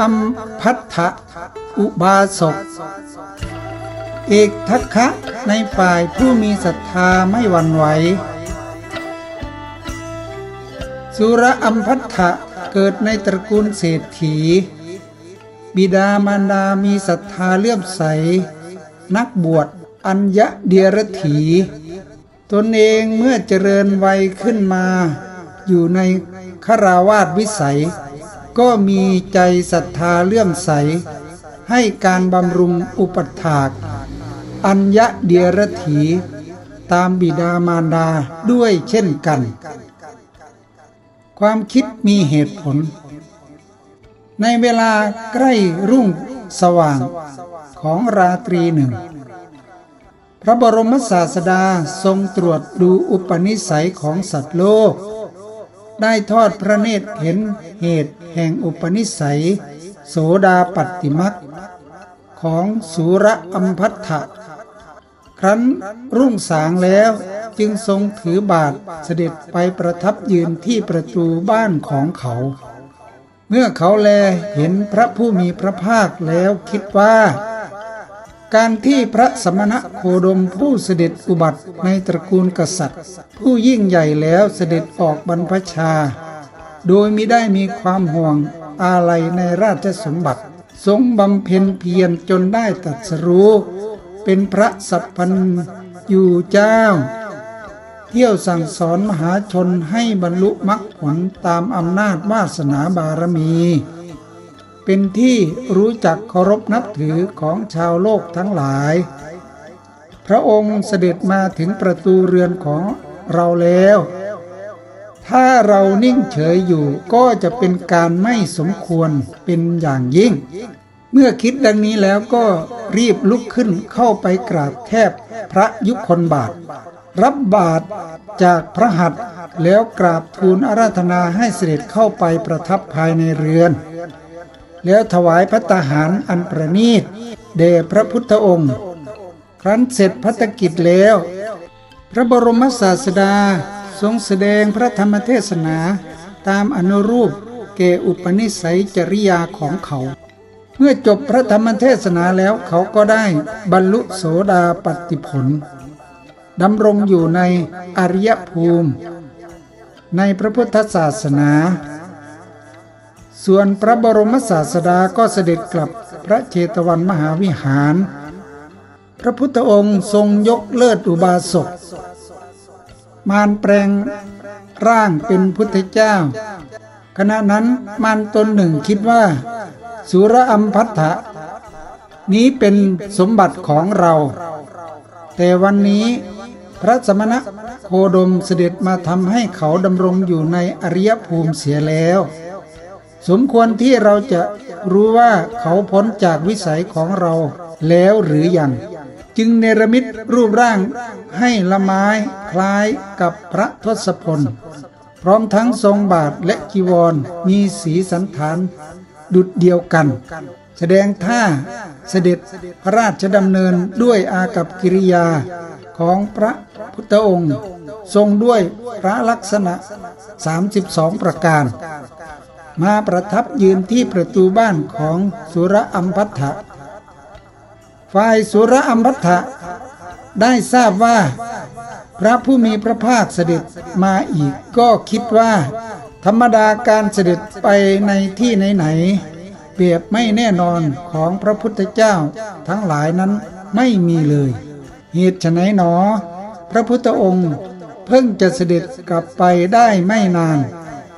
อัมพัทธะอุบาสก เอกทัคคะในฝ่ายผู้มีศรัทธาไม่หวั่นไหว สุระอัมพัทธะเกิดในตระกูลเศรษฐี บิดามารดามีศรัทธาเลื่อมใส นักบวชอัญญะเดียรถี ตนเองเมื่อเจริญวัยขึ้นมา อยู่ในคราวาสวิสัย ก็มีใจศรัทธาเลื่อมใส ให้การบำรุงอุปถากอัญญะเดียรถีตามบิดามารดาด้วยเช่นกัน ความคิดมีเหตุผล ในเวลาใกล้รุ่งสว่างของราตรีหนึ่ง พระบรมศาสดาทรงตรวจดูอุปนิสัยของสัตว์โลก ได้ทอดพระเนตรเห็นเหตุแห่งอุปนิสัย โสดาปัตติมักของสุระอัมพัทธะครั้นรุ่งสางแล้วจึงทรงถือบาทเสด็จไปประทับยืนที่ประตูบ้านของเขา เมื่อเขาแลเห็นพระผู้มีพระภาคแล้วคิดว่า การที่พระสมณะโคดมผู้เสด็จอุบัติในตระกูลกษัตริย์ ผู้ยิ่งใหญ่แล้วเสด็จออกบรรพชา โดยมิได้มีความห่วงอาลัยในราชสมบัติ ทรงบำเพ็ญเพียรจนได้ตรัสรู้ เป็นพระสัพพันอยู่เจ้า เที่ยวสั่งสอนมหาชนให้บรรลุมรรคผลตามอำนาจวาสนาบารมี เป็นที่รู้จักเคารพนับถือของชาวโลกทั้งหลาย พระองค์เสด็จมาถึงประตูเรือนของเราแล้ว ถ้าเรานิ่งเฉยอยู่ก็จะเป็นการไม่สมควรเป็นอย่างยิ่ง เมื่อคิดดังนี้แล้วก็รีบลุกขึ้นเข้าไปกราบแทบพระยุคลบาท รับบาทจากพระหัตถ์แล้วกราบทูลอาราธนาให้เสด็จเข้าไปประทับภายในเรือน แล้วถวายพระตาหารอันประณีตแด่พระพุทธองค์ ครั้นเสร็จพัฒกิจแล้ว พระบรมศาสดาทรงแสดงพระธรรมเทศนาตามอนุรูปแก่อุปนิสัยจริยาของเขา เมื่อจบพระธรรมเทศนาแล้วเขาก็ได้บรรลุโสดาปัตติผลดำรงอยู่ในอริยภูมิ ในพระพุทธศาสนา ส่วนพระบรมศาสดาก็เสด็จกลับพระเชตวันมหาวิหาร พระพุทธองค์ทรงยกเลิศอุบาสก มารแปลงร่างเป็นพุทธเจ้า ขณะนั้นมารตนหนึ่งคิดว่า สุรอัมพัทธะนี้เป็นสมบัติของเรา แต่วันนี้พระสมณะโคดมเสด็จมาทำให้เขาดำรงอยู่ในอริยภูมิเสียแล้ว สมควรที่เราจะรู้ว่าเขาพ้นจากวิสัยของเราแล้วหรือยัง จึงเนรมิตรูปร่างให้ละไม้คล้ายกับพระทศพล พร้อมทั้งทรงบาทและจีวรมีสีสันฐาน ดุดเดียวกัน แสดงท่าเสด็จพระราชดำเนินด้วยอากับกิริยาของพระพุทธองค์ ทรงด้วยพระลักษณะ 32 ประการ มาประทับยืนที่ประตูบ้านของสุรอัมพัทธะฝ่ายสุรอัมพัทธะได้ทราบว่า พระผู้มีพระภาคเสด็จมาอีกก็คิดว่า ธรรมดาการเสด็จไปในที่ไหนๆเปรียบไม่แน่นอนของพระพุทธเจ้าทั้งหลายนั้นไม่มีเลยเหตุไฉนหนอ พระพุทธองค์เพิ่งจะเสด็จกลับไปได้ไม่นาน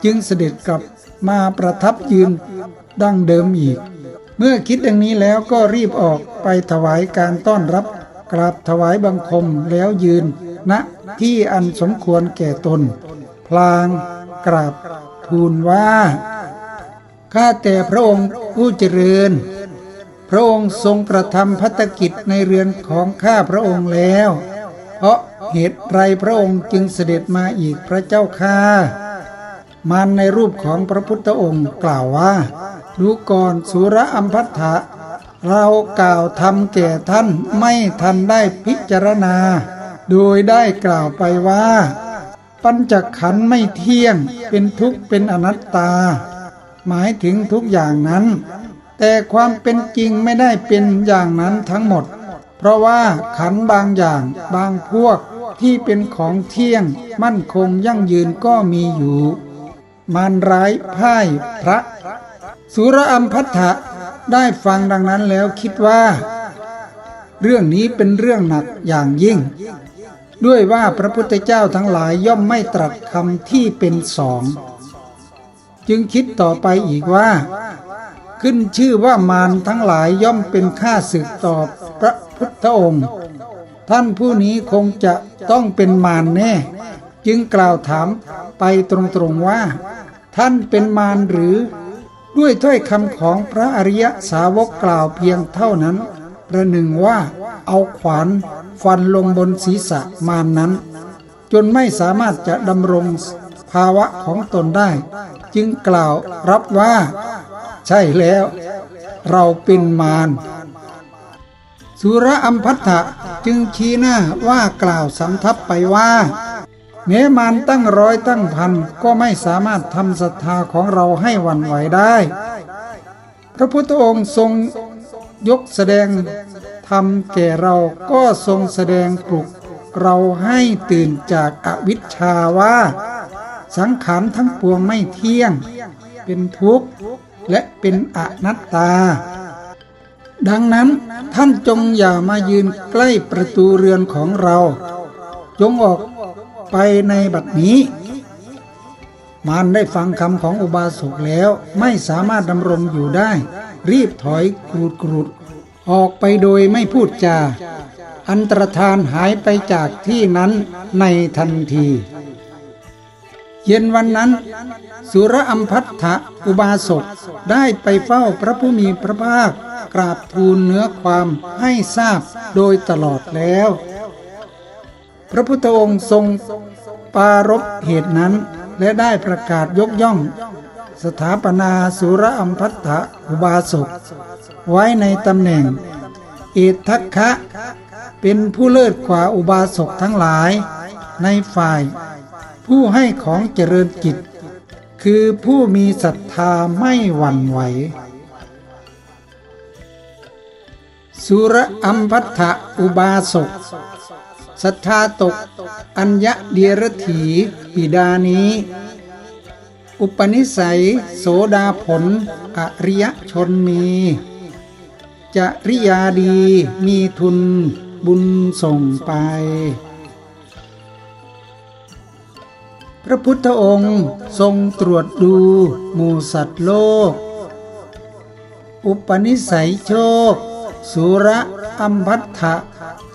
จึงเสด็จกลับ มาประทับยืนดั้งเดิมอีก เมื่อคิดดังนี้แล้วก็รีบออกไปถวายการต้อนรับกราบถวายบังคมแล้วยืนณที่อันสมควรแก่ตน พลางกราบทูลว่าข้าแต่พระองค์ผู้เจริญ พระองค์ทรงกระทำพัฒกิจในเรือนของข้าพระองค์แล้ว เพราะเหตุไรพระองค์จึงเสด็จมาอีกพระเจ้าข้า มารในรูปของพระพุทธองค์กล่าวว่า ดูก่อนสุรอัมพัทธะเรากล่าวทำแก่ท่านไม่ทันได้พิจารณา โดยได้กล่าวไปว่า ปัญจขันธ์ไม่เที่ยงเป็นทุกข์เป็นอนัตตา หมายถึงทุกอย่างนั้น แต่ความเป็นจริงไม่ได้เป็นอย่างนั้นทั้งหมด เพราะว่าขันบางอย่างบางพวกที่เป็นของเที่ยงมั่นคงยั่งยืนก็มีอยู่ มารร้ายพ่ายพระ สุรอัมพัทธะได้ฟังดังนั้นแล้วคิดว่า เรื่องนี้เป็นเรื่องหนักอย่างยิ่ง ด้วยว่าพระพุทธเจ้าทั้งหลายย่อมไม่ตรัสคำที่เป็นสอง จึงคิดต่อไปอีกว่า ขึ้นชื่อว่ามารทั้งหลายย่อมเป็นข้าศึกต่อพระพุทธองค์ ท่านผู้นี้คงจะต้องเป็นมารแน่ จึงกล่าวถามไปตรงๆว่า ท่านเป็นมารหรือ ด้วยถ้อยคำของพระอริยสาวกกล่าวเพียงเท่านั้น ประหนึ่งว่าเอาขวานฟันลงบนศีรษะมารนั้น จนไม่สามารถจะดำรงภาวะของตนได้ จึงกล่าวรับว่า ใช่แล้ว เราเป็นมารสุรอัมพัทธะจึงชี้หน้าว่ากล่าวสำทับไปว่า แม้มารตั้งร้อยตั้งพันก็ไม่สามารถทำศรัทธาของเราให้หวั่นไหวได้ พระพุทธองค์ทรงยกแสดงธรรมแก่เราก็ทรงแสดงปลุกเราให้ตื่นจากอวิชชาว่า สังขารทั้งปวงไม่เที่ยง เป็นทุกข์และเป็นอนัตตา ดังนั้นท่านจงอย่ามายืนใกล้ประตูเรือนของเรา จงออก ไปในบัดนี้ มารได้ฟังคำของอุบาสกแล้วไม่สามารถดำรงอยู่ได้ รีบถอยกรูดกรูดออกไปโดยไม่พูดจา อันตรธานหายไปจากที่นั้นในทันที เย็นวันนั้น สุรอัมพัทธะอุบาสกได้ไปเฝ้าพระผู้มีพระภาค กราบทูลเนื้อความให้ทราบโดยตลอดแล้ว พระพุทธองค์ทรงปารบเหตุนั้น และได้ประกาศยกย่อง สถาปนาสุรอัมพัทธะอุบาสกไว้ในตำแหน่ง เอทัคคะเป็นผู้เลิศกว่าอุบาสกทั้งหลายในฝ่าย ผู้ให้ของเจริญจิตคือผู้มีศรัทธาไม่หวั่นไหว สุรอัมพัทธะอุบาสก ศรัทธาตก อัญญะเดียรถีปิดานี้ อุปนิสัย โสดาผล อริยชนมีจริยาดีมีทุนบุญส่งไป พระพุทธองค์ทรงตรวจดูหมู่สัตว์โลก อุปนิสัยโชค สุระอัมพัทธะ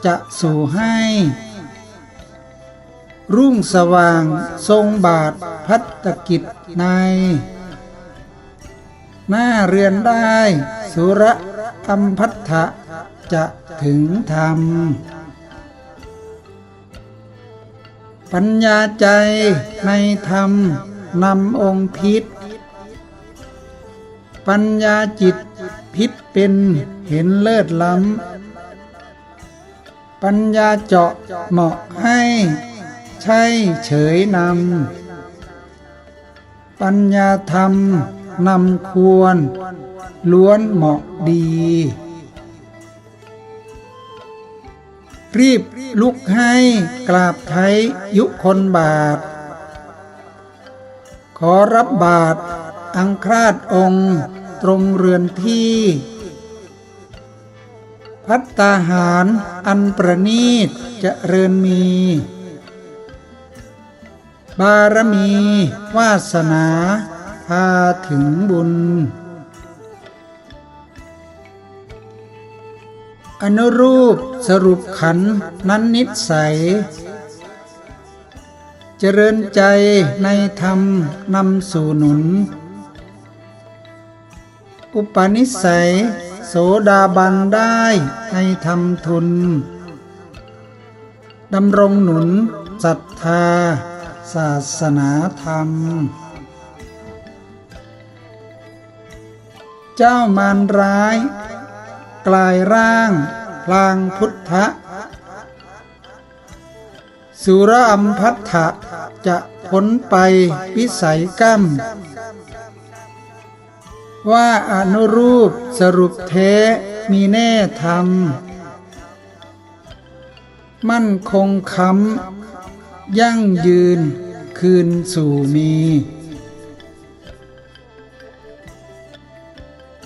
จะสู่ให้ รุ่งสว่างทรงบาทพัฒกิจใน หน้าเรือนได้ สุระอัมพัทธะจะถึงธรรม ปัญญาใจในธรรมนำองค์พิษ ปัญญาจิตพิษเป็นเห็นเลิศล้ำ ปัญญาเจาะเหมาะให้ ใช่เฉยนำ ปัญญาธรรมนำควร ล้วนเหมาะดี รีบลุกให้กราบไทยยุคนบาท ขอรับบาทอังคราดองค์ตรงเรือนที่ พัตตาหารอันประนีตจะเริญมี บารมีวาสนา พาถึงบุญ อนุรูปสรุปขันนั้นนิสัย เจริญใจในธรรมนำสู่หนุน อุปนิสัย โสดาบันได้ให้ทำทุนดำรงหนุนศรัทธา ศาสนาธรรม เจ้ามารร้าย กลายร่างพลางพุทธะ สุรอัมพัทธะจะพ้นไปวิสัยกั้ม ว่าอนุรูปสรุปเทมีแน่ธรรม มั่นคงคำยั่งยืนคืนสู่มี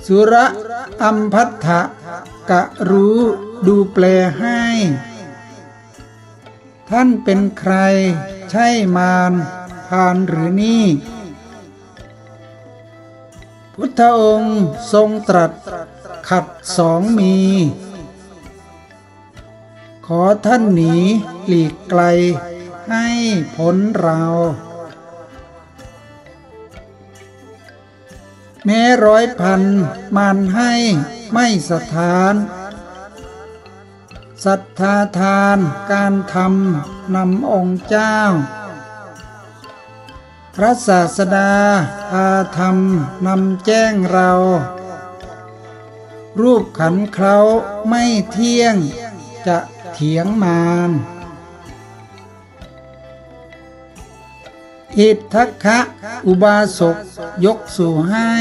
สุระอัมพัทธะกะรู้ดูแปลให้ ท่านเป็นใครใช่มารพานหรือนี่ พุทธองค์ทรงตรัสขัดสองมี ขอท่านหนีหลีกไกลให้พ้นเรา แม้ร้อยพันมันให้ไม่สถานศรัทธาทานการทำนำองค์เจ้า พระศาสดาพาธรรมนำแจ้งเรา รูปขันเคราไม่เที่ยงจะเถียงมารอิทธัคะอุบาสกยกสู่ให้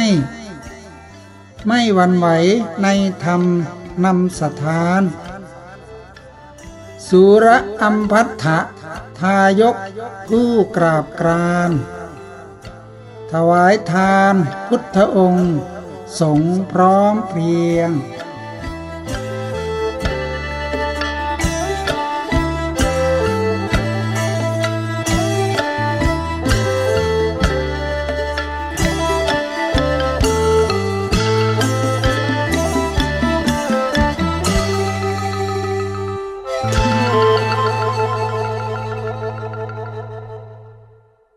ไม่หวันไหวในธรรมนำสถาน สุระอัมพัทธะทายกผู้กราบกราน ถวายทานพุทธองค์ สงพร้อมเพรียง